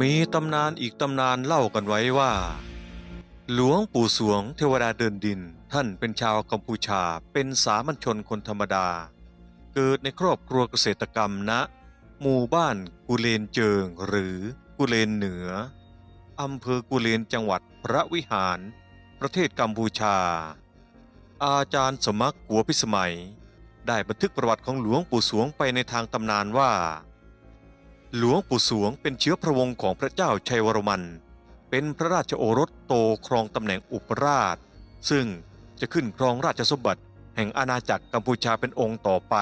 มีตำนานอีกตำนานเล่ากันไว้ว่า หลวงปู่สวงเทวดาเดินดิน ท่านเป็นชาวกัมพูชาเป็นสามัญชนคนธรรมดา เกิดในครอบครัวเกษตรกรรมณหมู่บ้านกุเลนเจิงหรือกุเลนเหนืออำเภอกุเลนจังหวัดพระวิหาร ประเทศกัมพูชา อาจารย์สมัครกัวพิสมัย ได้บันทึกประวัติของหลวงปู่สวงไปในทางตำนานว่า หลวงปู่สวงเป็นเชื้อพระวงศ์ของพระเจ้าชัยวรมัน เป็นพระราชโอรสโตครองตำแหน่งอุปราช ซึ่งจะขึ้นครองราชสมบัติ แห่งอาณาจักรกัมพูชาเป็นองค์ต่อไป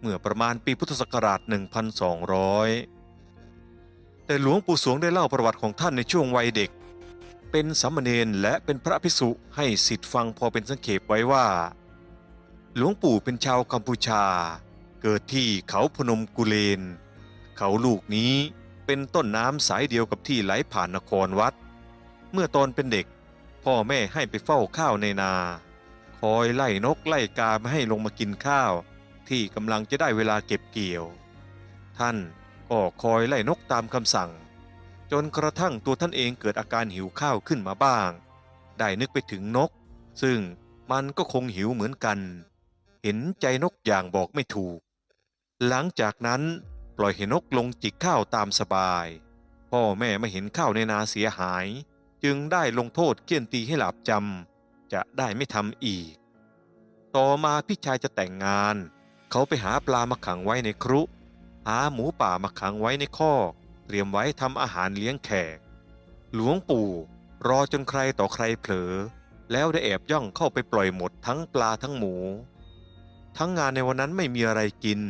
เมื่อประมาณปีพุทธศักราช 1200 แต่หลวงปู่สวงได้เล่าประวัติของท่านในช่วงวัยเด็ก เป็นสามเณรและเป็นพระภิกษุให้สิทธิ์ฟังพอเป็นสังเขปไว้ว่า หลวงปู่เป็นชาวกัมพูชา เกิดที่เขาพนมกุเลน เขาลูกนี้เป็นต้นน้ำสายเดียวกับที่ไหลผ่านนครวัด เมื่อตอนเป็นเด็ก พ่อแม่ให้ไปเฝ้าข้าวในนา คอยไล่นกไล่กาไม่ให้ลงมากินข้าว ที่กำลังจะได้เวลาเก็บเกี่ยว ท่านก็คอยไล่นกตามคำสั่ง จนกระทั่งตัวท่านเองเกิดอาการหิวข้าวขึ้นมาบ้าง ได้นึกไปถึงนก ซึ่งมันก็คงหิวเหมือนกัน เห็นใจนกอย่างบอกไม่ถูก หลังจากนั้น ปล่อยให้นกลงจิกข้าวตามสบาย พ่อแม่ไม่เห็นข้าวในนาเสียหาย จึงได้ลงโทษเกี้ยนตีให้หลับจำจะได้ไม่ทำอีก ต่อมาพี่ชายจะแต่งงาน เขาไปหาปลามาขังไว้ในครุ หาหมูป่ามาขังไว้ในคอกเตรียมไว้ทำอาหารเลี้ยงแขก หลวงปู่รอจนใครต่อใครเผลอ แล้วได้แอบย่องเข้าไปปล่อยหมดทั้งปลาทั้งหมู ทั้งงานในวันนั้นไม่มีอะไรกิน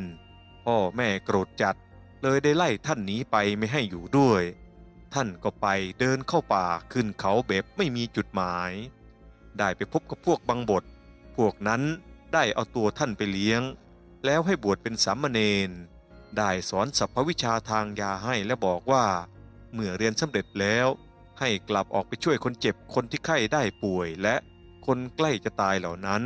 พ่อแม่โกรธจัด เลยได้ไล่ท่านหนีไปไม่ให้อยู่ด้วย ท่านก็ไปเดินเข้าป่าขึ้นเขาแบบไม่มีจุดหมาย ได้ไปพบกับพวกบังบดพวกนั้นได้เอาตัวท่านไปเลี้ยง แล้วให้บวชเป็นสามเณรได้สอนสรรพวิชาทางยาให้และบอกว่า เมื่อเรียนสำเร็จแล้ว ให้กลับออกไปช่วยคนเจ็บคนที่ไข้ได้ป่วยและคนใกล้จะตายเหล่านั้น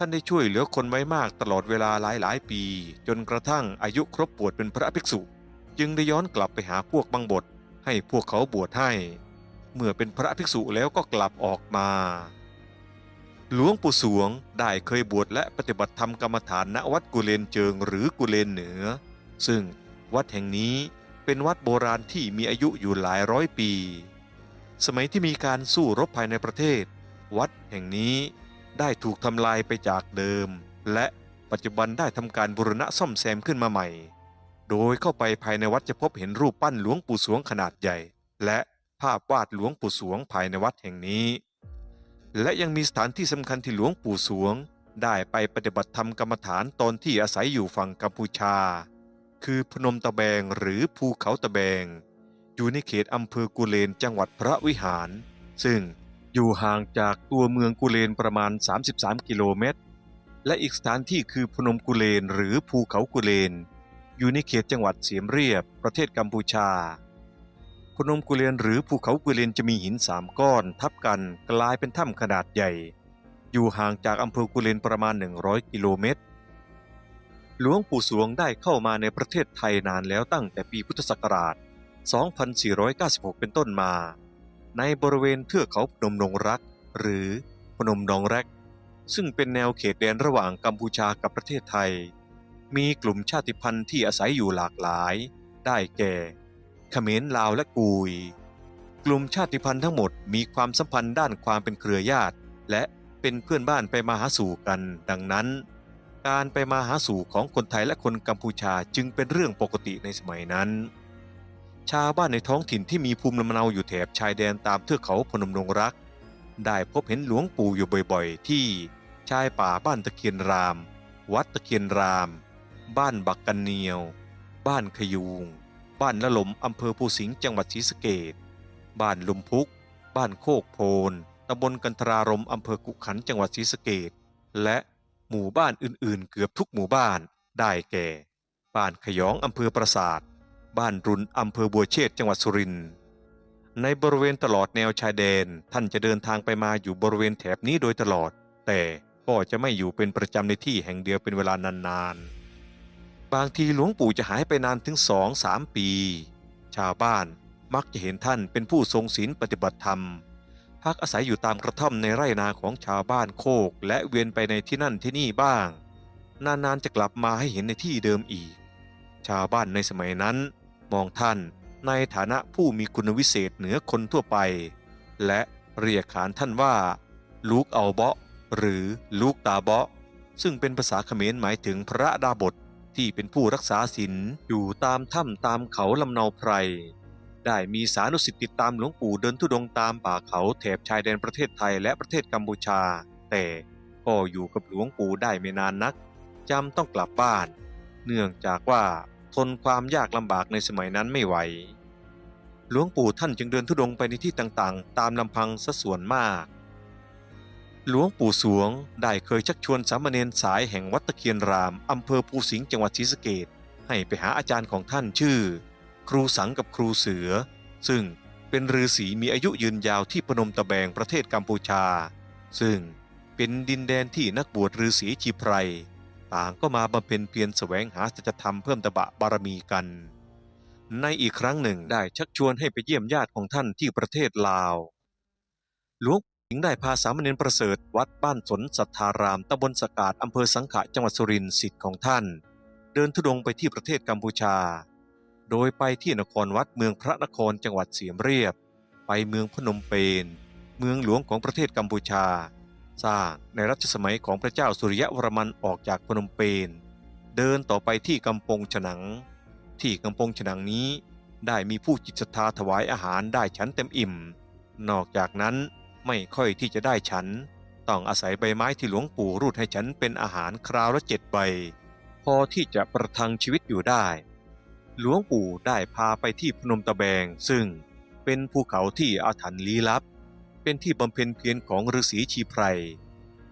ท่านได้ช่วยเหลือคนไว้มากตลอดเวลาหลายหลายปี จนกระทั่งอายุครบบวชเป็นพระภิกษุ จึงได้ย้อนกลับไปหาพวกบังบดให้พวกเขาบวชให้ เมื่อเป็นพระภิกษุแล้วก็กลับออกมา หลวงปู่สวงได้เคยบวชและปฏิบัติธรรมกรรมฐานณวัดกุเลนเจิงหรือกุเลนเหนือ ซึ่งวัดแห่งนี้เป็นวัดโบราณที่มีอายุอยู่หลายร้อยปี สมัยที่มีการสู้รบภายในประเทศ วัดแห่งนี้ ได้ถูกทำลายไปจากเดิม และปัจจุบันได้ทำการบูรณะซ่อมแซมขึ้นมาใหม่ โดยเข้าไปภายในวัดจะพบเห็นรูปปั้นหลวงปู่สวงขนาดใหญ่ และภาพวาดหลวงปู่สวงภายในวัดแห่งนี้ และยังมีสถานที่สำคัญที่หลวงปู่สวง ได้ไปปฏิบัติธรรมกรรมฐานตอนที่อาศัยอยู่ฝั่งกัมพูชา คือพนมตะแบงหรือภูเขาตะแบง อยู่ในเขตอำเภอกุเลนจังหวัดพระวิหาร ซึ่ง อยู่ห่างจากตัวเมืองกุเลนประมาณ 33 กิโลเมตร และอีกสถานที่คือพนมกุเลนหรือภูเขากุเลน อยู่ในเขตจังหวัดเสียมเรียบ ประเทศกัมพูชา พนมกุเลนหรือภูเขากุเลนจะมีหินสามก้อนทับกันกลายเป็นถ้ำขนาดใหญ่ อยู่ห่างจากอำเภอกุเลนประมาณ 100 กิโลเมตร หลวงปู่สวงได้เข้ามาในประเทศไทยนานแล้วตั้งแต่ปีพุทธศักราช 2496 เป็นต้นมา ในบริเวณเทือกเขาพนมดงรัก หรือพนมดองแรก ซึ่งเป็นแนวเขตแดนระหว่างกัมพูชากับประเทศไทย มีกลุ่มชาติพันธุ์ที่อาศัยอยู่หลากหลาย ได้แก่เขมรลาวและกุย กลุ่มชาติพันธุ์ทั้งหมดมีความสัมพันธ์ด้านความเป็นเครือญาติ และเป็นเพื่อนบ้านไปมาหาสู่กัน ดังนั้น การไปมาหาสู่ของคนไทยและคนกัมพูชาจึงเป็นเรื่องปกติในสมัยนั้น ชาวบ้านในท้องถิ่นที่มีภูมิลำเนาอยู่แถบชายแดนตามเทือกเขาพนมดงรัก ได้พบเห็นหลวงปู่อยู่บ่อยๆ ที่ชายป่าบ้านตะเคียนราม วัดตะเคียนราม บ้านบักกันเนียว บ้านขยูง บ้านละหลมอำเภอภูสิงห์จังหวัดศรีสะเกษบ้านลุมพุก บ้านโคกโพนตำบลกันทรารมอำเภอกุขันจังหวัดศรีสะเกษและหมู่บ้านอื่นๆ เกือบทุกหมู่บ้านได้แก่ บ้านขยองอำเภอปราสาท บ้านรุนอำเภอบัวเชษจังหวัดสุรินทร์ในบริเวณตลอดแนวชายแดนท่านจะเดินทางไปมาอยู่บริเวณแถบนี้โดยตลอด แต่ก็จะไม่อยู่เป็นประจำในที่แห่งเดียวเป็นเวลานานๆ บางทีหลวงปู่จะหายไปนานถึงสองสามปีชชาวบ้านมักจะเห็นท่านเป็นผู้ทรงศีลปฏิบัติธรรม พักอาศัยอยู่ตามกระท่อมในไร่นาของชาวบ้านโคก และเวียนไปในที่นั่นที่นี่บ้าง นานๆจะกลับมาให้เห็นในที่เดิมอีก ชาวบ้านในสมัยนั้น มองท่านในฐานะผู้มีคุณวิเศษเหนือคนทั่วไป และเรียกขานท่านว่า ลูกเอาเบาะหรือลูกตาเบาะซึ่งเป็นภาษาเขมรหมายถึงพระดาบทที่เป็นผู้รักษาศีลอยู่ตามถ้ำตามเขาลำเนาไพร ได้มีสานุสิทธิ์ติดตามหลวงปู่เดินทุดงตามป่าเขาแถบชายแดนประเทศไทยและประเทศกัมพูชา แต่ก็อยู่กับหลวงปู่ได้ไม่นานนักจำต้องกลับบ้าน เนื่องจากว่า ทนความยากลำบากในสมัยนั้นไม่ไหว หลวงปู่ท่านจึงเดินทุดงค์ไปในที่ต่างๆ ตามลำพังซะส่วนมาก หลวงปู่สวงได้เคยชักชวนสามเณรสายแห่งวัดตะเคียนรามอำเภอภูสิงห์จังหวัดศรีสะเกษให้ไปหาอาจารย์ของท่านชื่อ ครูสังกับครูเสือ ซึ่งเป็นฤาษีมีอายุยืนยาวที่พนมตะแบงประเทศกัมพูชา ซึ่งเป็นดินแดนที่นักบวชฤาษีชีไพร ต่างก็มาบำเพ็ญเพียรแสวงหาสัจธรรมเพิ่มตบะบารมีกัน ในอีกครั้งหนึ่งได้ชักชวนให้ไปเยี่ยมญาติของท่านที่ประเทศลาว หลวงปู่สิงได้พาสามเณรประเสริฐวัดบ้านสนสัทธารามตำบลสกาดอำเภอสังขะจังหวัดสุรินทร์สิทธิ์ของท่าน เดินทุดงค์ไปที่ประเทศกัมพูชา โดยไปที่นครวัดเมืองพระนครจังหวัดเสียมเรียบ ไปเมืองพนมเปญเมืองหลวงของประเทศกัมพูชา สร้างในรัชสมัยของพระเจ้าสุริยวรมันออกจากพนมเปญเดินต่อไปที่กำปงฉนัง ที่กำปงฉนังนี้ได้มีผู้จิตศรัทธาถวายอาหารได้ฉันเต็มอิ่ม นอกจากนั้นไม่ค่อยที่จะได้ฉัน ต้องอาศัยใบไม้ที่หลวงปู่รูดให้ฉันเป็นอาหารคราวละเจ็ดใบ พอที่จะประทังชีวิตอยู่ได้ หลวงปู่ได้พาไปที่พนมตะแบงซึ่งเป็นภูเขาที่อาถรรพ์ลี้ลับ เป็นที่บำเพ็ญเพียรของฤาษีชีไพร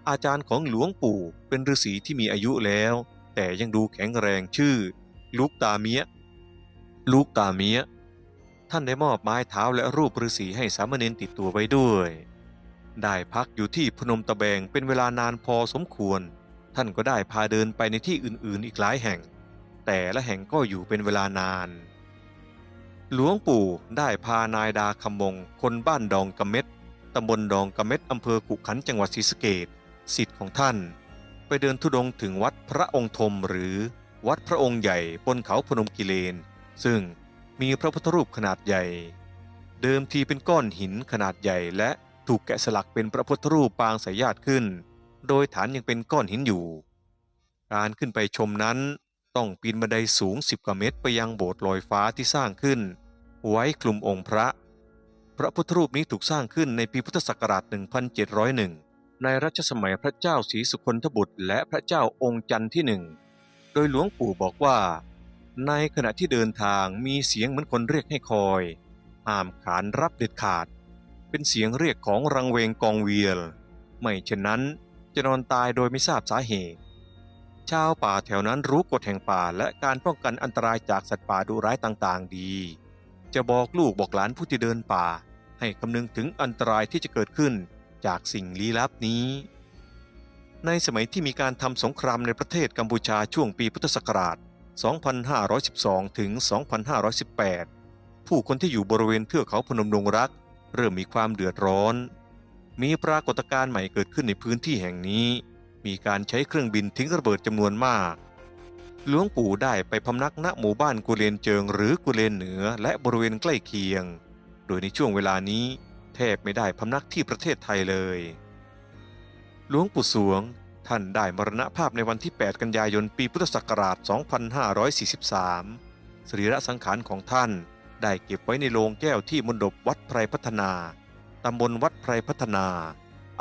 อาจารย์ของหลวงปู่เป็นฤาษีที่มีอายุแล้ว แต่ยังดูแข็งแรงชื่อ ลูกตาเมียลูกตาเมียท่านได้มอบไม้เท้าและรูปฤาษีให้สามเณรติดตัวไว้ด้วย ได้พักอยู่ที่พนมตะแบงเป็นเวลานานพอสมควร ท่านก็ได้พาเดินไปในที่อื่นๆอีกหลายแห่ง แต่ละแห่งก็อยู่เป็นเวลานาน หลวงปู่ได้พานายดาคำมงคนบ้านดองกระเม็ด ตำบลดองกระเม็ดอำเภอกุขันจังหวัดศรีสะเกษสิทธิ์ของท่าน ไปเดินทุดงค์ถึงวัดพระองค์ธมหรือวัดพระองค์ใหญ่บนเขาพนมกิเลน ซึ่งมีพระพุทธรูปขนาดใหญ่ เดิมทีเป็นก้อนหินขนาดใหญ่และถูกแกะสลักเป็นพระพุทธรูปปางสายญาติขึ้น โดยฐานยังเป็นก้อนหินอยู่ การขึ้นไปชมนั้นต้องปีนบันไดสูง 10 กว่าเมตรไปยังโบสถ์ลอยฟ้าที่สร้างขึ้น ไว้คลุมองค์พระ พระพุทธรูปนี้ถูกสร้างขึ้นในปีพุทธศักราช 1701 ในรัชสมัยพระเจ้าศรีสุคนทบุตร และพระเจ้าองค์จันทร์ที่หนึ่ง โดยหลวงปู่บอกว่า ในขณะที่เดินทางมีเสียงเหมือนคนเรียกให้คอยห้ามขานรับเด็ดขาด เป็นเสียงเรียกของรังเวงกองเวียลไม่เช่นนั้นจะนอนตายโดยไม่ทราบสาเหตุ ชาวป่าแถวนั้นรู้กฎแห่งป่าและการป้องกันอันตรายจากสัตว์ป่าดุร้ายต่างๆ ดี จะบอกลูกบอกหลานผู้ที่เดินป่า ให้คำนึงถึงอันตรายที่จะเกิดขึ้นจากสิ่งลี้ลับนี้ ในสมัยที่มีการทำสงครามในประเทศกัมพูชาช่วงปีพุทธศักราช 2512 ถึง 2518 ผู้คนที่อยู่บริเวณเทือกเขาพนมดงรัก เริ่มมีความเดือดร้อน มีปรากฏการณ์ใหม่เกิดขึ้นในพื้นที่แห่งนี้ มีการใช้เครื่องบินทิ้งระเบิดจำนวนมาก หลวงปู่ได้ไปพำนักณหมู่บ้านกุเลนเจิงหรือกุเลนเหนือและบริเวณใกล้เคียง โดยในช่วงเวลานี้แทบไม่ได้พำนักที่ประเทศไทยเลย หลวงปู่สวงท่านได้มรณภาพในวันที่ 8 กันยายนปีพุทธศักราช 2543 สรีระสังขารของท่านได้เก็บไว้ในโรงแก้วที่มณฑปวัดไพรพัฒนา ตำบลวัดไพรพัฒนา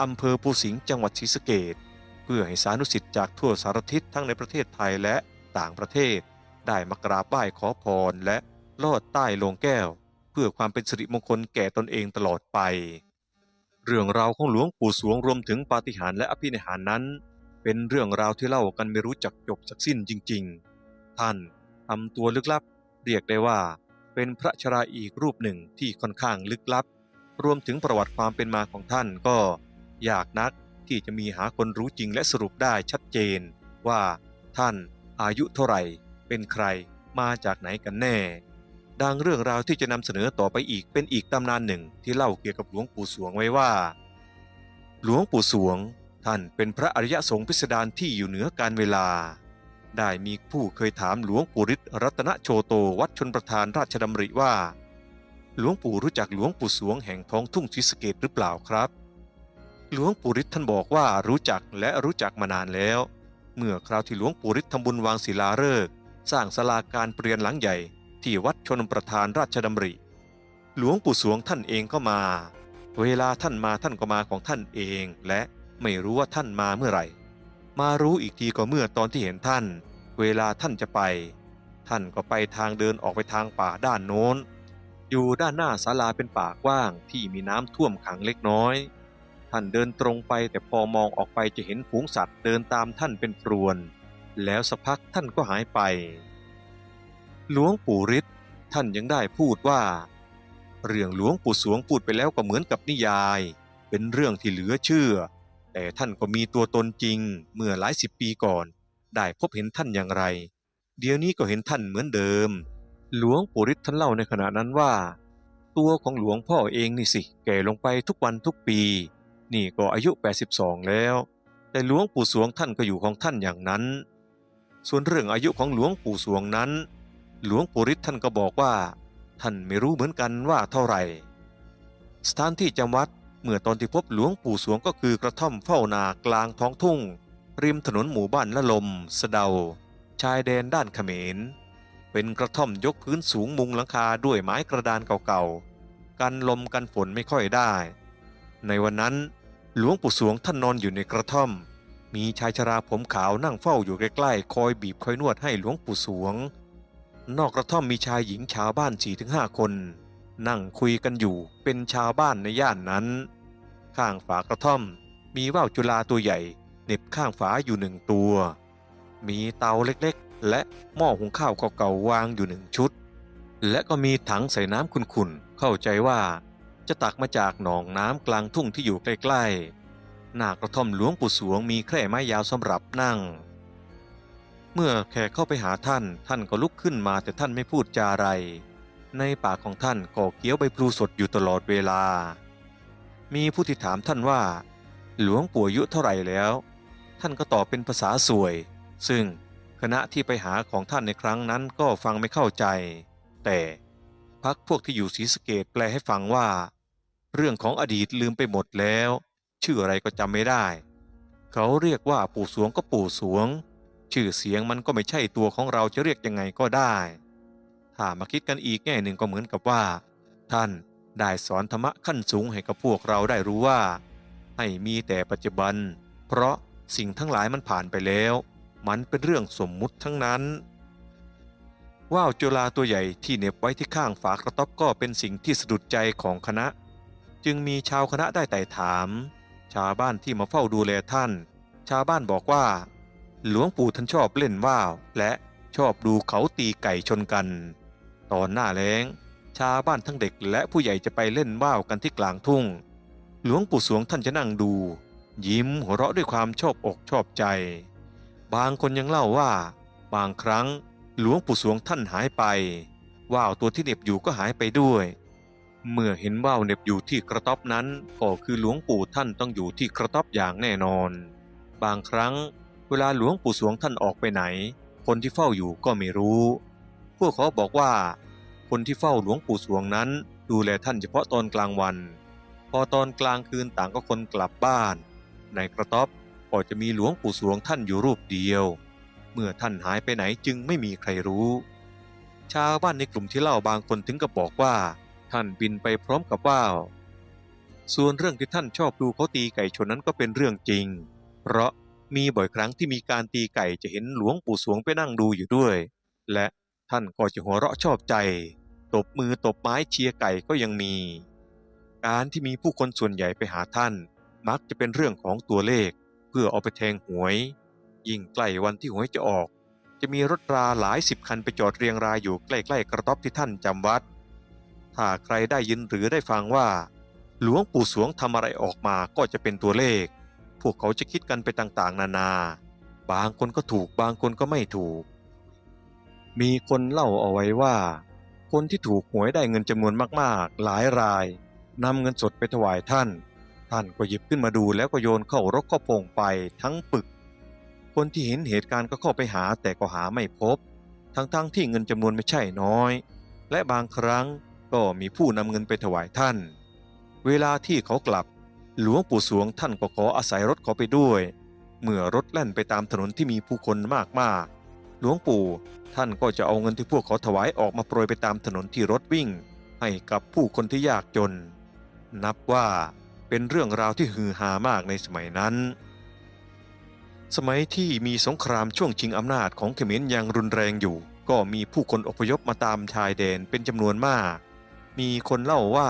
อำเภอภูสิงห์จังหวัดศรีสะเกษเพื่อให้สานุสิทธิ์จากทั่วสารทิศทั้งในประเทศไทยและ ต่างประเทศ ได้มากราบไหว้ขอพรและลอดใต้โลงแก้ว เพื่อความเป็นสิริมงคลแก่ตนเองตลอดไป เรื่องราวของหลวงปู่สวงรวมถึงปาฏิหาริย์และอภินิหารนั้น เป็นเรื่องราวที่เล่ากันไม่รู้จักจบสักสิ้นจริง ๆ ท่านทำตัวลึกลับ เรียกได้ว่า เป็นพระชราอีกรูปหนึ่งที่ค่อนข้างลึกลับ รวมถึงประวัติความเป็นมาของท่านก็ยากนักที่จะมีหาคนรู้จริงและสรุปได้ชัดเจนว่าท่าน อายุเท่าไหร่ เป็นใคร มาจากไหนกันแน่ ดังเรื่องราวที่จะนำเสนอต่อไปอีกเป็นอีกตำนานหนึ่งที่เล่าเกี่ยวกับหลวงปู่สวงไว้ว่า หลวงปู่สวง ท่านเป็นพระอริยสงฆ์พิสดารที่อยู่เหนือการเวลา ได้มีผู้เคยถามหลวงปู่ฤทธิ์รัตนโชโตวัดชนประธานราชดำริว่า หลวงปู่รู้จักหลวงปู่สวงแห่งท้องทุ่งศรีสเกดหรือเปล่าครับหลวงปู่ฤทธิ์ท่านบอกว่ารู้จักและรู้จักมานานแล้ว เมื่อคราวที่หลวงปู่ฤทธิ์ทำบุญวางศิลาฤกษ์สร้างศาลาการเปลี่ยนหลังใหญ่ ที่วัดชนประธานราชดำริ หลวงปู่สวงท่านเองก็มา เวลาท่านมาท่านก็มาของท่านเอง และไม่รู้ว่าท่านมาเมื่อไหร่ มารู้อีกทีก็เมื่อตอนที่เห็นท่าน เวลาท่านจะไป ท่านก็ไปทางเดินออกไปทางป่าด้านโน้น อยู่ด้านหน้าศาลาเป็นป่ากว้างที่มีน้ำท่วมขังเล็กน้อย ท่านเดินตรงไปแต่พอมองออกไปจะเห็นฝูงสัตว์เดินตามท่านเป็นพรวน แล้วสักพักท่านก็หายไป หลวงปู่ฤทธิ์ท่านยังได้พูดว่า เรื่องหลวงปู่สวงพูดไปแล้วก็เหมือนกับนิยาย เป็นเรื่องที่เหลือเชื่อ แต่ท่านก็มีตัวตนจริงเมื่อหลายสิบปีก่อน ได้พบเห็นท่านอย่างไร เดี๋ยวนี้ก็เห็นท่านเหมือนเดิม หลวงปู่ฤทธิ์ท่านเล่าในขณะนั้นว่าตัวของหลวงพ่อเองนี่สิ แก่ลงไปทุกวันทุกปี นี่ก็อายุ 82 แล้ว แต่หลวงปู่สวงท่านก็อยู่ของท่านอย่างนั้น ส่วนเรื่องอายุของหลวงปู่สวงนั้น หลวงปู่ฤทธิ์ท่านก็บอกว่า ท่านไม่รู้เหมือนกันว่าเท่าไหร่ สถานที่จำวัดเมื่อตอนที่พบหลวงปู่สวงก็คือกระท่อมเฝ้านากลางท้องทุ่ง ริมถนนหมู่บ้านละลม สะเดา ชายแดนด้านเขมร เป็นกระท่อมยกพื้นสูงมุงหลังคาด้วยไม้กระดานเก่าๆ กันลมกันฝนไม่ค่อยได้ ในวันนั้นหลวงปู่สวงท่านนอนอยู่ในกระท่อม มีชายชราผมขาวนั่งเฝ้าอยู่ใกล้ๆ คอยบีบคอยนวดให้หลวงปู่สวง นอกกระท่อมมีชายหญิงชาวบ้านสี่ถึงห้าคน นั่งคุยกันอยู่เป็นชาวบ้านในย่านนั้น ข้างฝากระท่อม มีว่าวจุฬาตัวใหญ่เหน็บข้างฝาอยู่หนึ่งตัว มีเตาเล็กๆ และหม้อหุงข้าวเก่าๆวางอยู่หนึ่งชุด และก็มีถังใส่น้ำขุ่นๆเข้าใจว่า จะตักมาจากหนองน้ำกลางทุ่งที่อยู่ใกล้ๆ หน้ากระท่อมหลวงปู่สวงมีแคร่ไม้ยาวสำหรับนั่ง เมื่อแขกเข้าไปหาท่าน ท่านก็ลุกขึ้นมาแต่ท่านไม่พูดจาอะไร ในปากของท่านก็เคี้ยวใบพลูสดอยู่ตลอดเวลา มีผู้ที่ถามท่านว่า หลวงปู่อายุเท่าไหร่แล้ว ท่านก็ตอบเป็นภาษาสวย ซึ่งคณะที่ไปหาของท่านในครั้งนั้นก็ฟังไม่เข้าใจ แต่พักพวกที่อยู่ศรีสเกดแปลให้ฟังว่า เรื่องของอดีตลืมไปหมดแล้ว ชื่ออะไรก็จำไม่ได้ เขาเรียกว่าปู่สวงก็ปู่สวง ชื่อเสียงมันก็ไม่ใช่ตัวของเราจะเรียกยังไงก็ได้ ถ้ามาคิดกันอีกแง่หนึ่งก็เหมือนกับว่า ท่านได้สอนธรรมะขั้นสูงให้กับพวกเราได้รู้ว่า ให้มีแต่ปัจจุบัน เพราะสิ่งทั้งหลายมันผ่านไปแล้ว มันเป็นเรื่องสมมุติทั้งนั้นว่าวจุฬาตัวใหญ่ที่เน็บไว้ที่ข้างฝากระต๊อบก็เป็นสิ่งที่สะดุดใจของคณะ จึงมีชาวคณะได้ไต่ถาม ชาวบ้านที่มาเฝ้าดูแลท่าน ชาวบ้านบอกว่า หลวงปู่ท่านชอบเล่นว่าว และชอบดูเขาตีไก่ชนกัน ตอนหน้าแล้ง ชาวบ้านทั้งเด็กและผู้ใหญ่จะไปเล่นว่าวกันที่กลางทุ่ง หลวงปู่สวงท่านจะนั่งดู ยิ้มหัวเราะด้วยความชอบอกชอบใจ บางคนยังเล่าว่า บางครั้งหลวงปู่สวงท่านหายไปว่าวตัวที่เหน็บอยู่ก็หายไปด้วย เมื่อเห็นว่าวเน็บอยู่ที่กระต๊อบนั้นก็คือหลวงปู่ท่านต้องอยู่ที่กระต๊อบอย่างแน่นอน บางครั้งเวลาหลวงปู่สวงท่านออกไปไหน คนที่เฝ้าอยู่ก็ไม่รู้ พวกเขาบอกว่า คนที่เฝ้าหลวงปู่สวงนั้น ดูแลท่านเฉพาะตอนกลางวัน พอตอนกลางคืนต่างก็คนกลับบ้าน ในกระต๊อบก็จะมีหลวงปู่สวงท่านอยู่รูปเดียว เมื่อท่านหายไปไหนจึงไม่มีใครรู้ ชาวบ้านในกลุ่มที่เล่าบางคนถึงกับบอกว่า ท่านบินไปพร้อมกับว่าวส่วนเรื่องที่ท่านชอบดูเขาตีไก่ชนนั้นก็เป็นเรื่องจริง เพราะมีบ่อยครั้งที่มีการตีไก่จะเห็นหลวงปู่สวงไปนั่งดูอยู่ด้วย และท่านก็จะหัวเราะชอบใจ ตบมือตบไม้เชียร์ไก่ก็ยังมี การที่มีผู้คนส่วนใหญ่ไปหาท่าน มักจะเป็นเรื่องของตัวเลข เพื่อเอาไปแทงหวย ยิ่งใกล้วันที่หวยจะออก จะมีรถราหลายสิบคันไปจอดเรียงรายอยู่ใกล้ๆกระต๊อบที่ท่านจำวัด ถ้าใครได้ยินหรือได้ฟังว่า หลวงปู่สวงทำอะไรออกมาก็จะเป็นตัวเลข พวกเขาจะคิดกันไปต่างๆ นานา บางคนก็ถูกบางคนก็ไม่ถูก มีคนเล่าเอาไว้ว่า คนที่ถูกหวยได้เงินจำนวนมากๆ หลายรายนำเงินสดไปถวายท่าน ท่านก็หยิบขึ้นมาดูแล้วก็โยนเข้ารกเข้าโป่งไปทั้งปึก คนที่เห็นเหตุการณ์ก็เข้าไปหาแต่ก็หาไม่พบ ทั้งๆที่เงินจำนวนไม่ใช่น้อย และบางครั้ง ก็มีผู้นำเงินไปถวายท่าน เวลาที่เขากลับ หลวงปู่สวงท่านก็ขออาศัยรถเขาไปด้วย เมื่อรถแล่นไปตามถนนที่มีผู้คนมากๆหลวงปู่ท่านก็จะเอาเงินที่พวกเขาถวายออกมาโปรยไปตามถนนที่รถวิ่ง ให้กับผู้คนที่ยากจน นับว่าเป็นเรื่องราวที่ฮือฮามากในสมัยนั้น สมัยที่มีสงครามช่วงชิงอำนาจของเขมรยังรุนแรงอยู่ ก็มีผู้คนอพยพมาตามชายแดนเป็นจำนวนมาก มีคนเล่าว่า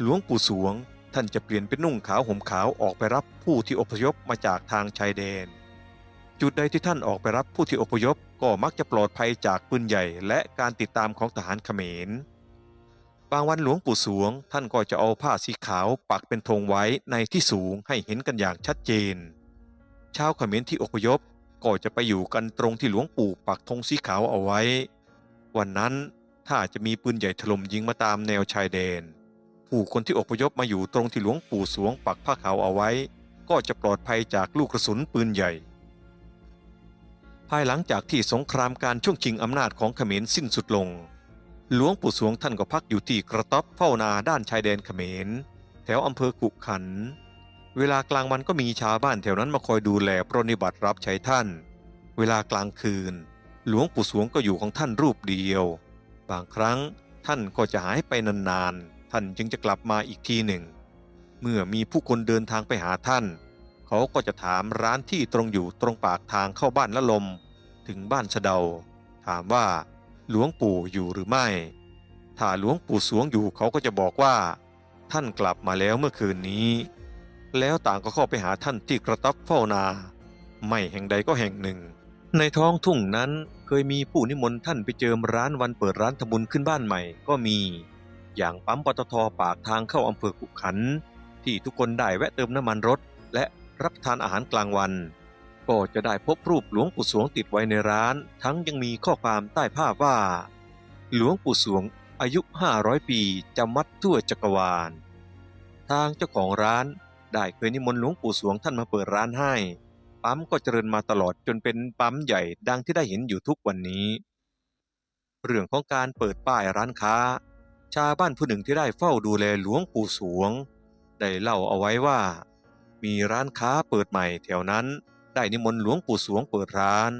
หลวงปู่สวงท่านจะเปลี่ยนเป็นนุ่งขาวห่มขาวออกไปรับผู้ที่อพยพมาจากทางชายแดน จุดใดที่ท่านออกไปรับผู้ที่อพยพก็มักจะปลอดภัยจากปืนใหญ่และการติดตามของทหารเขมร บางวันหลวงปู่สวงท่านก็จะเอาผ้าสีขาวปักเป็นธงไว้ในที่สูงให้เห็นกันอย่างชัดเจน ชาวเขมรที่อพยพก็จะไปอยู่กันตรงที่หลวงปู่ปักธงสีขาวเอาไว้ วันนั้น ถ้าจะมีปืนใหญ่ถล่มยิงมาตามแนวชายแดน ผู้คนที่อพยพมาอยู่ตรงที่หลวงปู่สวงปักผ้าขาวเอาไว้ ก็จะปลอดภัยจากลูกกระสุนปืนใหญ่ ภายหลังจากที่สงครามการช่วงชิงอำนาจของเขมรสิ้นสุดลง หลวงปู่สวงท่านก็พักอยู่ที่กระต๊อบเฝ้านาด้านชายแดนเขมร แถวอำเภอกุขัน เวลากลางวันก็มีชาวบ้านแถวนั้นมาคอยดูแลปรนนิบัติรับใช้ท่าน เวลากลางคืน หลวงปู่สวงก็อยู่ของท่านรูปเดียว บางครั้งท่านก็จะหายไปนานๆ ท่านจึงจะกลับมาอีกทีหนึ่ง เมื่อมีผู้คนเดินทางไปหาท่าน เขาก็จะถามร้านที่ตรงอยู่ตรงปากทางเข้าบ้านละลม ถึงบ้านสะเดา ถามว่า หลวงปู่อยู่หรือไม่ ถ้าหลวงปู่สวงอยู่เขาก็จะบอกว่า ท่านกลับมาแล้วเมื่อคืนนี้ แล้วต่างก็เข้าไปหาท่านที่กระต๊อบเฝ้านา ไม่แห่งใดก็แห่งหนึ่ง ในท้องทุ่งนั้นเคยมีผู้นิมนต์ท่านไปเจิมร้านวันเปิดร้านทำบุญขึ้นบ้านใหม่ก็มี อย่างปั๊มปตทปากทางเข้าอำเภอกุขัน ที่ทุกคนได้แวะเติมน้ำมันรถ และรับทานอาหารกลางวัน ก็จะได้พบรูปหลวงปู่สวงติดไว้ในร้าน ทั้งยังมีข้อความใต้ภาพว่า หลวงปู่สวงอายุ 500 ปีจำมัดทั่วจักรวาล ทางเจ้าของร้านได้เคยนิมนต์หลวงปู่สวงท่านมาเปิดร้านให้ ปั๊มก็เจริญมาตลอดจนเป็นปั๊มใหญ่ดังที่ได้เห็นอยู่ทุกวันนี้ เรื่องของการเปิดป้ายร้านค้า ชาวบ้านผู้หนึ่งที่ได้เฝ้าดูแลหลวงปู่สวง ได้เล่าเอาไว้ว่า มีร้านค้าเปิดใหม่แถวนั้น ได้นิมนต์หลวงปู่สวงเปิดร้าน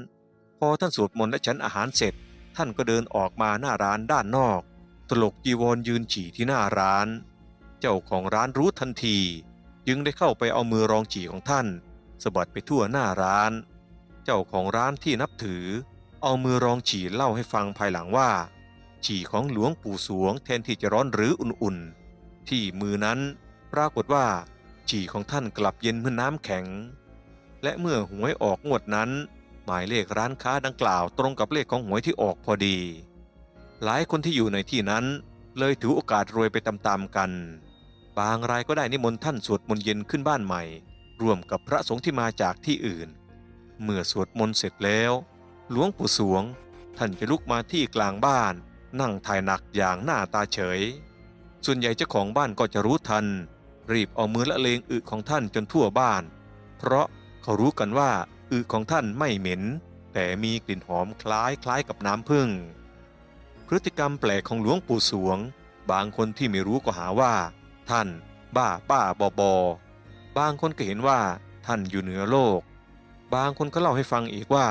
พอท่านสวดมนต์และฉันอาหารเสร็จ ท่านก็เดินออกมาหน้าร้านด้านนอก ตลกจีวรยืนฉี่ที่หน้าร้าน เจ้าของร้านรู้ทันที จึงได้เข้าไปเอามือรองฉี่ของท่าน สะบัดไปทั่วหน้าร้าน เจ้าของร้านที่นับถือ เอามือรองฉี่เล่าให้ฟังภายหลังว่า ฉี่ของหลวงปู่สวงแทนที่จะร้อนหรืออุ่นๆ ที่มือนั้นปรากฏว่า ฉี่ของท่านกลับเย็นเหมือนน้ำแข็ง และเมื่อหวยออกงวดนั้น หมายเลขร้านค้าดังกล่าวตรงกับเลขของหวยที่ออกพอดี หลายคนที่อยู่ในที่นั้น เลยถือโอกาสรวยไปตามๆกัน บางรายก็ได้นิมนต์ท่านสวดมนต์เย็นขึ้นบ้านใหม่ ร่วมกับพระสงฆ์ที่มาจากที่อื่น เมื่อสวดมนต์เสร็จแล้ว หลวงปู่สวง ท่านจะลุกมาที่กลางบ้าน นั่งถ่ายหนักอย่างหน้าตาเฉย ส่วนใหญ่เจ้าของบ้านก็จะรู้ทัน รีบเอามือละเลงอึของท่านจนทั่วบ้าน เพราะเขารู้กันว่าอึของท่านไม่เหม็น แต่มีกลิ่นหอมคล้ายคล้ายกับน้ำผึ้งพฤติกรรมแปลกของหลวงปู่สวง บางคนที่ไม่รู้ก็หาว่า ท่าน บ้าบ้าบอบอ บางคนก็เห็นว่าท่านอยู่เหนือโลก บางคนก็เล่าให้ฟังอีกว่า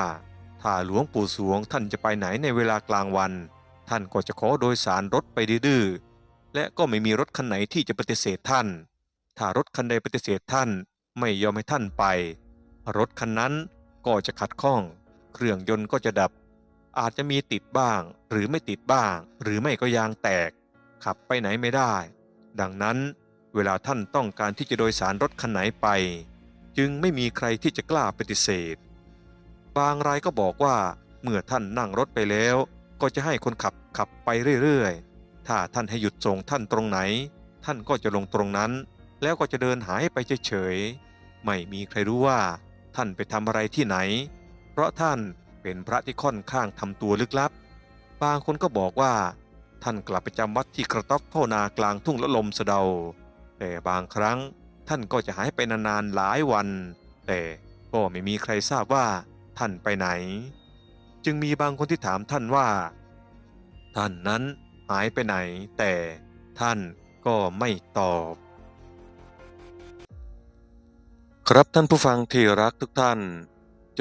ถ้าหลวงปู่สวงท่านจะไปไหนในเวลากลางวัน ท่านก็จะขอโดยสารรถไปดื้อและก็ไม่มีรถคันไหนที่จะปฏิเสธท่าน ถ้ารถคันใดปฏิเสธท่านไม่ยอมให้ท่านไป รถคันนั้นก็จะขัดข้อง เครื่องยนต์ก็จะดับ อาจจะมีติดบ้าง หรือไม่ติดบ้าง หรือไม่ก็ยางแตก ขับไปไหนไม่ได้ ดังนั้น เวลาท่านต้องการที่จะโดยสารรถคันไหนไป จึงไม่มีใครที่จะกล้าปฏิเสธ บางรายก็บอกว่าเมื่อท่านนั่งรถไปแล้ว ก็จะให้คนขับขับไปเรื่อยๆ ถ้าท่านให้หยุดส่งท่านตรงไหน ท่านก็จะลงตรงนั้น แล้วก็จะเดินหายไปเฉยๆ ไม่มีใครรู้ว่า ท่านไปทำอะไรที่ไหน เพราะท่านเป็นพระที่ค่อนข้างทำตัวลึกลับ บางคนก็บอกว่า ท่านกลับไปจำวัดที่กระต๊อบพ่อนากลางทุ่งละลมสะเดา แต่บางครั้งท่านก็จะหายไปนานๆหลายวัน แต่ก็ไม่มีใครทราบว่าท่านไปไหน จึงมีบางคนที่ถามท่านว่า ท่านนั้นหายไปไหน แต่ท่านก็ไม่ตอบ ครับท่านผู้ฟังที่รักทุกท่าน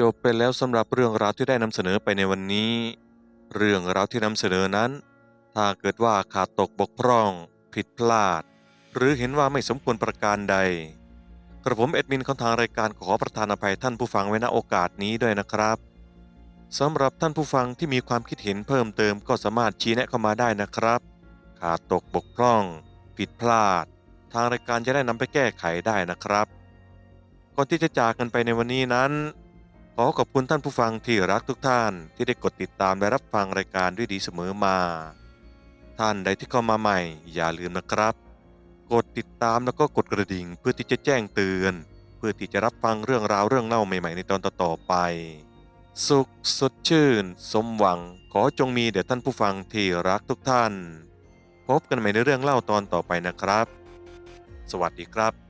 จบไปแล้วสำหรับเรื่องราวที่ได้นำเสนอไปในวันนี้ เรื่องราวที่นำเสนอนั้น ถ้าเกิดว่าขาดตกบกพร่องผิดพลาด หรือเห็นว่าไม่สมควรประการใด กระผมเอ็ดมินของทางรายการขอประทานอภัยท่านผู้ฟังไว้ณโอกาสนี้ด้วยนะครับสำหรับท่านผู้ฟังที่มีความคิดเห็นเพิ่มเติมก็สามารถชี้แนะเข้ามาได้นะครับ ขาดตกบกพร่อง ผิดพลาด ทางรายการจะได้นำไปแก้ไขได้นะครับ ก่อนที่จะจากกันไปในวันนี้นั้น ขอขอบคุณท่านผู้ฟังที่รักทุกท่านที่ได้กดติดตามและรับฟังรายการด้วยดีเสมอมา ท่านใดที่เข้ามาใหม่ อย่าลืมนะครับ กดติดตามแล้วก็กดกระดิ่งเพื่อที่จะแจ้งเตือน เพื่อที่จะรับฟังเรื่องราวเรื่องเล่าใหม่ๆในตอนต่อๆไป สุขสดชื่น สมหวังขอจงมีแด่ท่านผู้ฟังที่รักทุกท่าน พบกันใหม่ในเรื่องเล่าตอนต่อไปนะครับ สวัสดีครับ